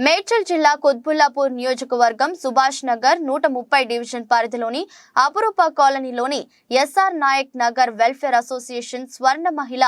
మేడ్చల్ జిల్లా కుత్బుల్లాపూర్ నియోజకవర్గం సుభాష్ నగర్ నూట ముప్పై డివిజన్ పరిధిలోని అపురూప కాలనీలోని SR Nayak Nagar welfare association Swarna Mahila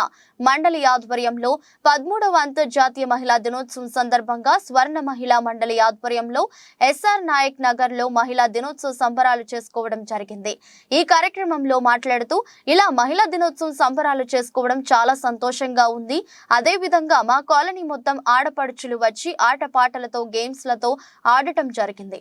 Mandali ఆధ్వర్యంలో పదమూడవ అంతర్జాతీయ మహిళా దినోత్సవం సందర్భంగా స్వర్ణ మహిళా మండలి ఆధ్వర్యంలో ఎస్ఆర్ నాయక్ నగర్లో మహిళా దినోత్సవ సంబరాలు చేసుకోవడం జరిగింది. ఈ కార్యక్రమంలో మాట్లాడుతూ ఇలా మహిళా దినోత్సవం సంబరాలు చేసుకోవడం చాలా సంతోషంగా ఉంది. అదే విధంగా మా కాలనీ మొత్తం ఆడపడుచులు వచ్చి ఆటపాటలతో గేమ్స్లతో ఆడటం జరిగింది.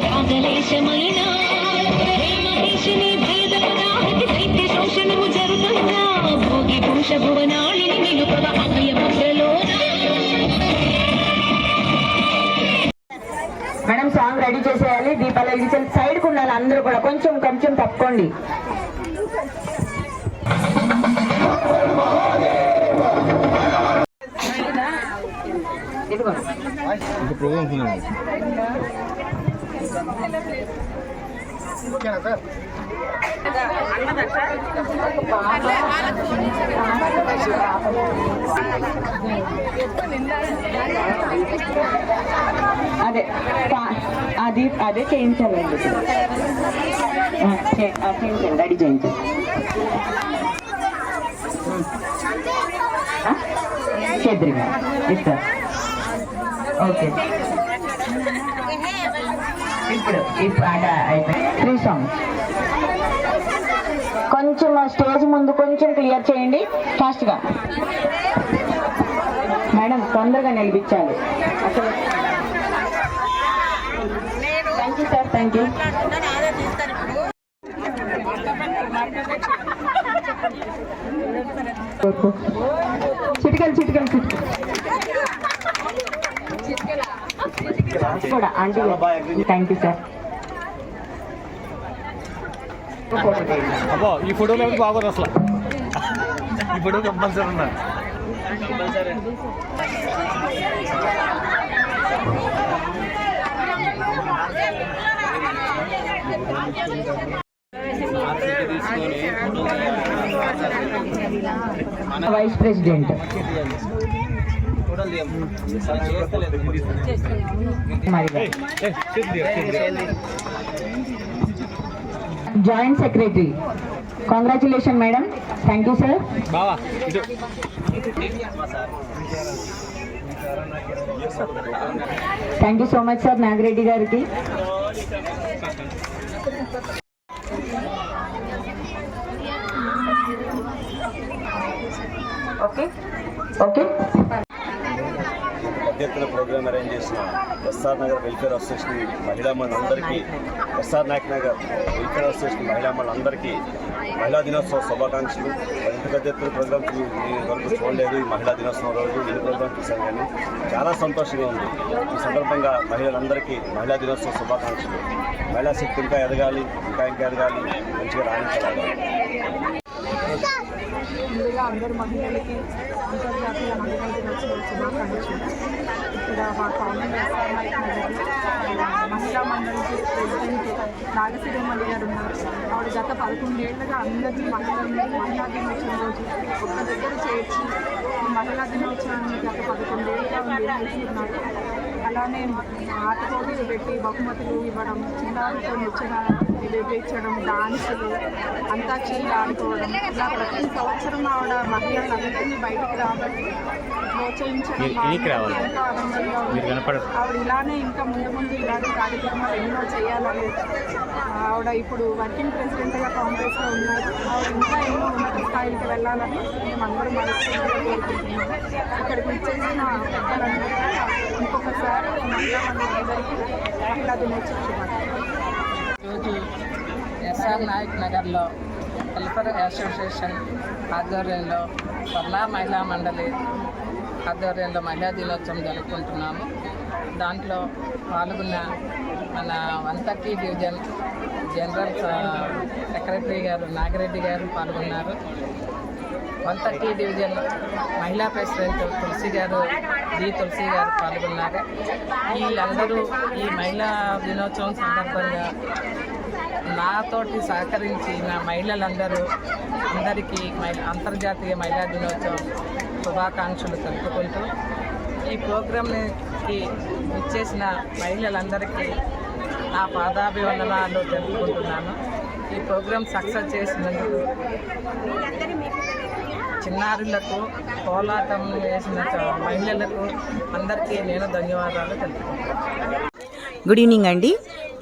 భువనాళిని నిలుపవ అభయ మేడం సాంగ్ రెడీ చేసేయాలి. దీపాలు వెలిగించాలి సైడ్కు ఉండాలి అందరూ కూడా. కొంచెం కొంచెం తప్పుకోండి. ఇదిగో. ఇంకా ప్రోగ్రామ్స్ ఉన్నాయి. అదే అది అదే చేయించాలండి చేయించండి రెడీ చేయించండి ఆ? ఇస్తారు ఓకే. ఇప్పుడు ఇప్పుడు ఆట అయిపోయింది. త్రీ సాంగ్స్ కొంచెం స్టేజ్ ముందు కొంచెం క్లియర్ చేయండి. ఫాస్ట్గా. మేడం తొందరగా నిలిపించాలి. అసలు. Thank you sir thank you చిటికలు చిటికలు చిటికలు. కూడా ఆంటీ థ్యాంక్ యూ సార్ అబ్బా ఈ ఫోటోలో ఎవరు బాగోదు అసలు. ఈ ఫోటో కంపల్సరీ ఉన్నారు vice president joint secretary congratulation madam thank you sir బావా ఇటు thank you so much sir Nagireddy గారికి ఓకే ఓకే పెద్ద ఎత్తున ప్రోగ్రామ్ అరేంజ్ చేసిన ఎస్ఆర్ నగర్ వెల్ఫేర్ అసోసియేషన్ మహిళా మనందరికీ SR Nayak Nagar welfare association మహిళా మనందరికీ మహిళా దినోత్సవ శుభాకాంక్షలు. మరి ఇంత పెద్ద ఎత్తున ప్రోగ్రామ్స్ వరకు చూడలేదు ఈ మహిళా దినోత్సవం రోజు ఈ ప్రోగ్రామ్ చూశాను కానీ చాలా సంతోషంగా ఉంది ఈ సందర్భంగా మహిళలందరికీ మహిళా దినోత్సవ శుభాకాంక్షలు. మహిళా శక్తి ఇంకా ఎదగాలి ఇంకా ఇంకా ఎదగాలి మంచిగా రాణించాలి ముందుగా అందరు మహిళలకి అంతర్జాతీయ మహిళా దినోత్సవ శుభాకాంక్షలు ఇక్కడ మా కాలనీ మహిళా మండలికి ప్రెసిడెంట్ నాగశ్రీమణి గారు ఉన్నారు. ఆవిడ గత పదకొండేళ్ళుగా అందరినీ మహిళల్ని మహిళా దినోత్సవం రోజు ఒక్క దగ్గర చేర్చి మహిళా దినోత్సవాన్ని గత పదకొండేళ్ళుగా నిర్వహిస్తున్నారు అలానే ఆట పోటీలు పెట్టి బహుమతులు ఇవ్వడం చిన్నారులతో నృత్య నిర్వహించడం డాన్సులు అంతాక్షరి ఆడుకోవడం ఇలా ప్రతి సంవత్సరం ఆవిడ మహిళలందరినీ బయటికి ప్రోత్సహించడం రావాలి? కనపడరు. ఆవిడ ఇలానే ఇంకా ముందు ముందు ఇలాంటి కార్యక్రమాలు ఎన్నో చేయాలని ఆవిడ ఇప్పుడు వర్కింగ్ ప్రెసిడెంట్గా కాంగ్రెస్లో ఉన్నారు ఆవిడ ఇంకా ఎన్నో ఉన్నత స్థాయికి వెళ్ళాలని మేము అందరం మనస్ఫూర్తిగా కోరుకుంటున్నాము ఇక్కడికి వచ్చేసిన పెద్దలందరికీ ఇంకొకసారి మహిళా మండలందరికీ మహిళా దినోత్సవ శుభాకాంక్షలు ఈరోజు ఎస్ఆర్ నాయక్ నగర్లో వెల్ఫేర్ అసోసియేషన్ ఆధ్వర్యంలో స్వర్ణ మహిళా మండలి ఆధ్వర్యంలో మహిళా దినోత్సవం జరుపుకుంటున్నాము. దాంట్లో పాల్గొన్న మన one thirty division general secretary garu Nagireddy garu పాల్గొన్నారు. వన్ థర్టీ డివిజన్ మహిళా ప్రెసిడెంట్ తులసి గారు డి తులసి గారు పాల్గొన్నారు. వీళ్ళందరూ ఈ మహిళా దినోత్సవం సందర్భంగా నాతోటి సహకరించి నా మహిళలందరూ అందరికీ మహిళ అంతర్జాతీయ మహిళా దినోత్సవం శుభాకాంక్షలు తెలుపుకుంటూ ఈ ప్రోగ్రాంకి ఇచ్చేసిన మహిళలందరికీ నా పాదాభివందనాలు తెలుపుకుంటున్నాను. ఈ ప్రోగ్రాం సక్సెస్ చేసినందుకు చిన్నారులకు కోలాటం వేసిన చ- మహిళలకు అందరికీ నేను ధన్యవాదాలు తెలుపుకుంటాను గుడ్ ఈవినింగ్ అండి.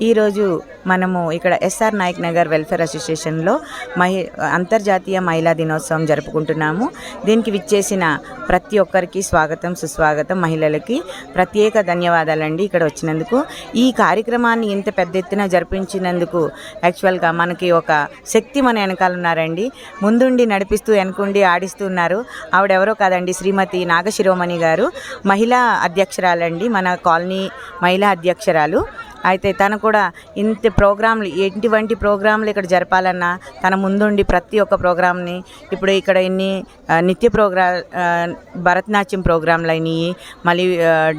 ఈరోజు మనము ఇక్కడ ఎస్ఆర్ నాయక్ నగర్ వెల్ఫేర్ అసోసియేషన్లో మహి అంతర్జాతీయ మహిళా దినోత్సవం జరుపుకుంటున్నాము. దీనికి విచ్చేసిన ప్రతి ఒక్కరికి స్వాగతం సుస్వాగతం మహిళలకి. ప్రత్యేక ధన్యవాదాలండి ఇక్కడ వచ్చినందుకు. ఈ కార్యక్రమాన్ని ఇంత పెద్ద ఎత్తున జరిపించినందుకు యాక్చువల్గా మనకి ఒక శక్తి మన వెనకాల ఉన్నారండి. ముందుండి నడిపిస్తూ వెనకుండి ఆడిస్తూ ఉన్నారు. ఆవిడెవరో కాదండి శ్రీమతి నాగశిరోమణి గారు. మహిళా అధ్యక్షురాలండి మన కాలనీ మహిళా అధ్యక్షురాలు. అయితే తను కూడా ఇంత ప్రోగ్రాంలు ఎటువంటి ప్రోగ్రాంలు ఇక్కడ జరపాలన్నా తన ముందుండి ప్రతి ఒక్క ప్రోగ్రామ్ని ఇప్పుడు ఇక్కడ ఇన్ని నిత్య ప్రోగ్రా భరతనాట్యం ప్రోగ్రాంలు అయినాయి మళ్ళీ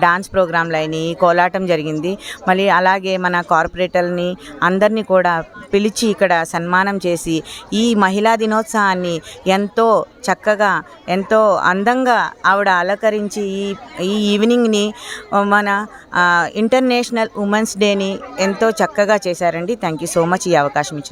డాన్స్ ప్రోగ్రాంలు అయినాయి కోలాటం జరిగింది. మళ్ళీ అలాగే మన కార్పొరేటర్ని అందరినీ కూడా పిలిచి ఇక్కడ సన్మానం చేసి ఈ మహిళా దినోత్సవాన్ని ఎంతో చక్కగా ఎంతో అందంగా ఆవిడ అలంకరించి ఈ ఈ ఈవినింగ్ని మన ఇంటర్నేషనల్ ఉమెన్స్ డే డేని ఎంతో చక్కగా చేశారండి. థ్యాంక్ యూ సో మచ్ ఈ అవకాశం ఇచ్చిన